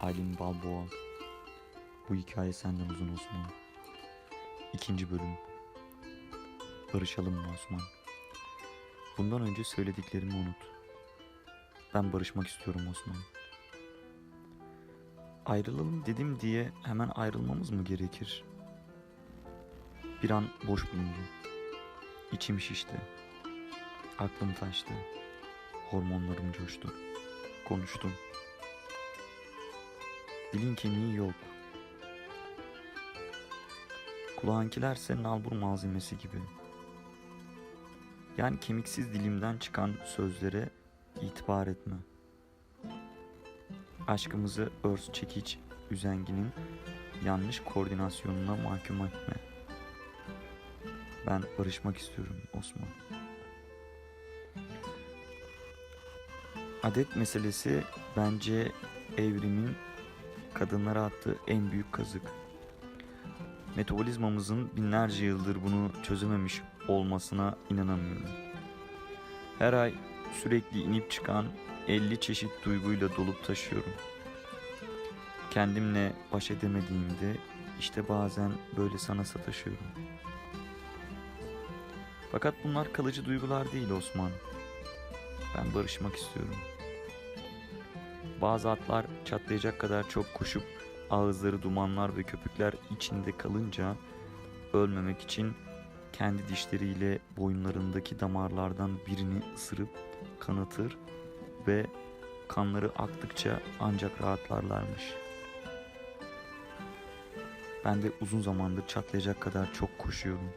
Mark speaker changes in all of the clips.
Speaker 1: Aylin Balboa. Bu hikaye senden uzun Osman. İkinci bölüm. Barışalım mı Osman? Bundan önce söylediklerimi unut. Ben barışmak istiyorum Osman. Ayrılalım dedim diye hemen ayrılmamız mı gerekir? Bir an boş bulundum. İçim şişti. Aklım taştı. Hormonlarım coştu. Konuştum. Dilin kemiği yok. Kulağınkilerse nalbur malzemesi gibi. Yani kemiksiz dilimden çıkan sözlere itibar etme. Aşkımızı örs çekiç üzenginin yanlış koordinasyonuna mahkum etme. Ben barışmak istiyorum Osman. Adet meselesi bence evrimin kadınlara attığı en büyük kazık. Metabolizmamızın binlerce yıldır bunu çözememiş olmasına inanamıyorum. Her ay sürekli inip çıkan 50 çeşit duyguyla dolup taşıyorum. Kendimle baş edemediğimde işte bazen böyle sana sataşıyorum. Fakat bunlar kalıcı duygular değil Osman. Ben barışmak istiyorum. Bazı atlar çatlayacak kadar çok koşup ağızları dumanlar ve köpükler içinde kalınca ölmemek için kendi dişleriyle boyunlarındaki damarlardan birini ısırıp kanatır ve kanları aktıkça ancak rahatlarlarmış. Ben de uzun zamandır çatlayacak kadar çok koşuyorum.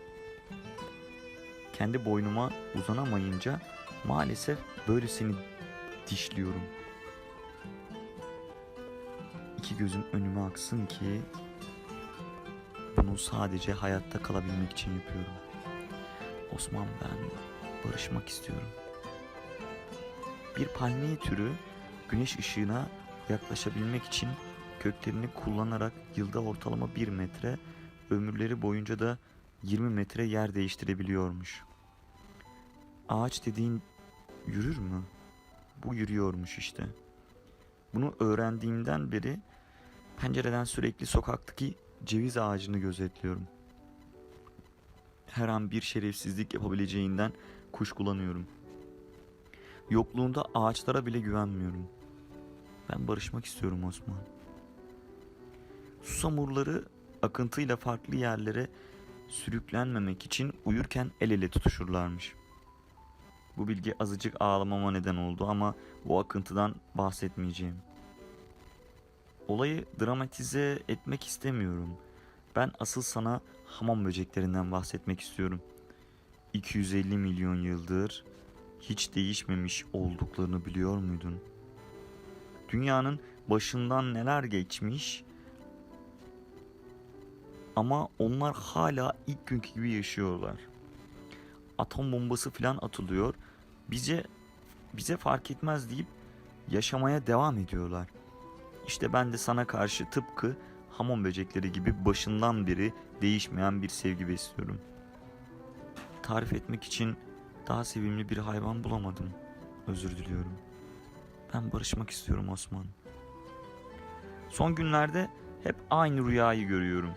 Speaker 1: Kendi boynuma uzanamayınca maalesef böylesini dişliyorum. İki gözüm önüme aksın ki bunu sadece hayatta kalabilmek için yapıyorum. Osman ben barışmak istiyorum. Bir palmiye türü güneş ışığına yaklaşabilmek için köklerini kullanarak yılda ortalama 1 metre, ömürleri boyunca da 20 metre yer değiştirebiliyormuş. Ağaç dediğin yürür mü? Bu yürüyormuş işte. Bunu öğrendiğimden beri pencereden sürekli sokaktaki ceviz ağacını gözetliyorum. Her an bir şerefsizlik yapabileceğinden kuşkulanıyorum. Yokluğunda ağaçlara bile güvenmiyorum. Ben barışmak istiyorum Osman. Susamurları akıntıyla farklı yerlere sürüklenmemek için uyurken el ele tutuşurlarmış. Bu bilgi azıcık ağlamama neden oldu ama bu akıntıdan bahsetmeyeceğim. Olayı dramatize etmek istemiyorum. Ben asıl sana hamam böceklerinden bahsetmek istiyorum. 250 milyon yıldır hiç değişmemiş olduklarını biliyor muydun? Dünyanın başından neler geçmiş ama onlar hala ilk günkü gibi yaşıyorlar. Atom bombası falan atılıyor. Bize bize fark etmez deyip yaşamaya devam ediyorlar. İşte ben de sana karşı tıpkı hamam böcekleri gibi başından beri değişmeyen bir sevgi besliyorum. Tarif etmek için daha sevimli bir hayvan bulamadım. Özür diliyorum. Ben barışmak istiyorum Osman. Son günlerde hep aynı rüyayı görüyorum.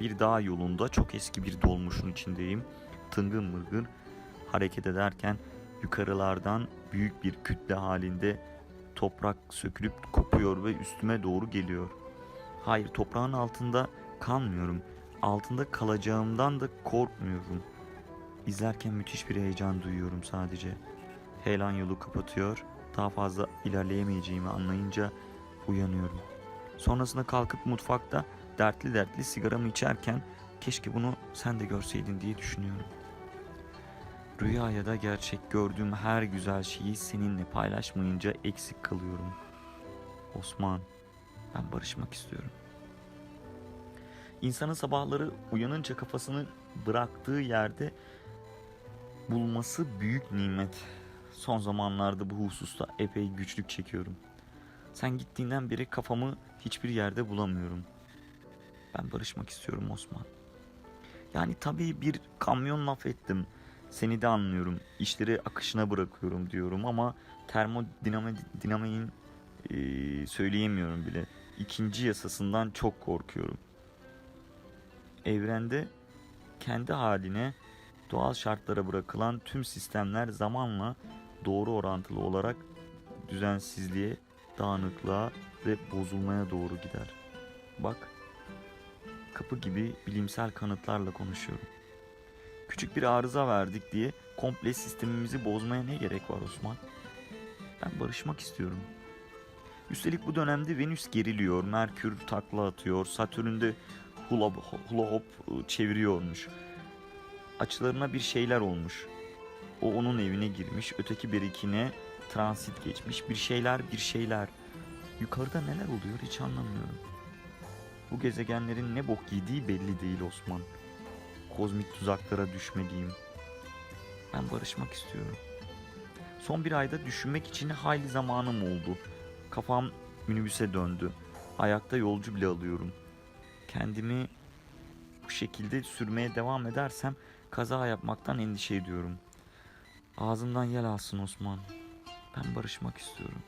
Speaker 1: Bir dağ yolunda çok eski bir dolmuşun içindeyim. Tıngın mırgın hareket ederken yukarılardan büyük bir kütle halinde toprak sökülüp kopuyor ve üstüme doğru geliyor. Hayır toprağın altında kalmıyorum. Altında kalacağımdan da korkmuyorum. İzlerken müthiş bir heyecan duyuyorum sadece. Heyelan yolu kapatıyor. Daha fazla ilerleyemeyeceğimi anlayınca uyanıyorum. Sonrasında kalkıp mutfakta dertli dertli sigaramı içerken keşke bunu sen de görseydin diye düşünüyorum. Rüya ya da gerçek gördüğüm her güzel şeyi seninle paylaşmayınca eksik kalıyorum. Osman, ben barışmak istiyorum. İnsanın sabahları uyanınca kafasını bıraktığı yerde bulması büyük nimet. Son zamanlarda bu hususta epey güçlük çekiyorum. Sen gittiğinden beri kafamı hiçbir yerde bulamıyorum. Ben barışmak istiyorum Osman. Yani tabii bir kamyon laf ettim. Seni de anlıyorum. İşleri akışına bırakıyorum diyorum ama termodinamiğin Ee, söyleyemiyorum bile. İkinci yasasından çok korkuyorum. Evrende kendi haline doğal şartlara bırakılan tüm sistemler zamanla doğru orantılı olarak düzensizliğe, dağınıklığa ve bozulmaya doğru gider. Bak, kapı gibi bilimsel kanıtlarla konuşuyorum. Küçük bir arıza verdik diye komple sistemimizi bozmaya ne gerek var Osman? Ben barışmak istiyorum. Üstelik bu dönemde Venüs geriliyor, Merkür takla atıyor, Satürn de hula, hula hop ıı, çeviriyormuş. Açılarına bir şeyler olmuş. O onun evine girmiş, öteki berikine transit geçmiş. Bir şeyler, bir şeyler. Yukarıda neler oluyor hiç anlamıyorum. Bu gezegenlerin ne bok yediği belli değil Osman. Kozmik tuzaklara düşmeliyim. Ben barışmak istiyorum. Son bir ayda düşünmek için hayli zamanım oldu. Kafam minibüse döndü. Ayakta yolcu bile alıyorum. Kendimi bu şekilde sürmeye devam edersem kaza yapmaktan endişe ediyorum. Ağzımdan yel alsın Osman. Ben barışmak istiyorum.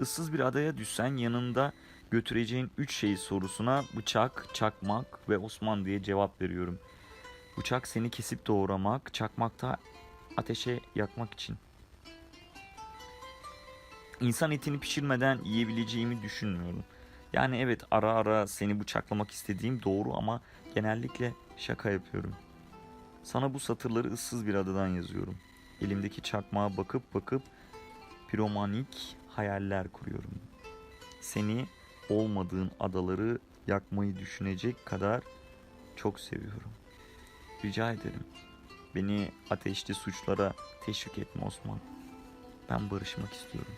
Speaker 1: Issız bir adaya düşsen yanında götüreceğin üç şey sorusuna bıçak, çakmak ve Osman diye cevap veriyorum. Bıçak seni kesip doğramak, çakmak da ateşe yakmak için. İnsan etini pişirmeden yiyebileceğimi düşünmüyorum. Yani evet ara ara seni bıçaklamak istediğim doğru ama genellikle şaka yapıyorum. Sana bu satırları ıssız bir adadan yazıyorum. Elimdeki çakmağa bakıp bakıp piromanik hayaller kuruyorum. Seni olmadığın adaları yakmayı düşünecek kadar çok seviyorum. Rica ederim. Beni ateşli suçlara teşvik etme Osman. Ben barışmak istiyorum.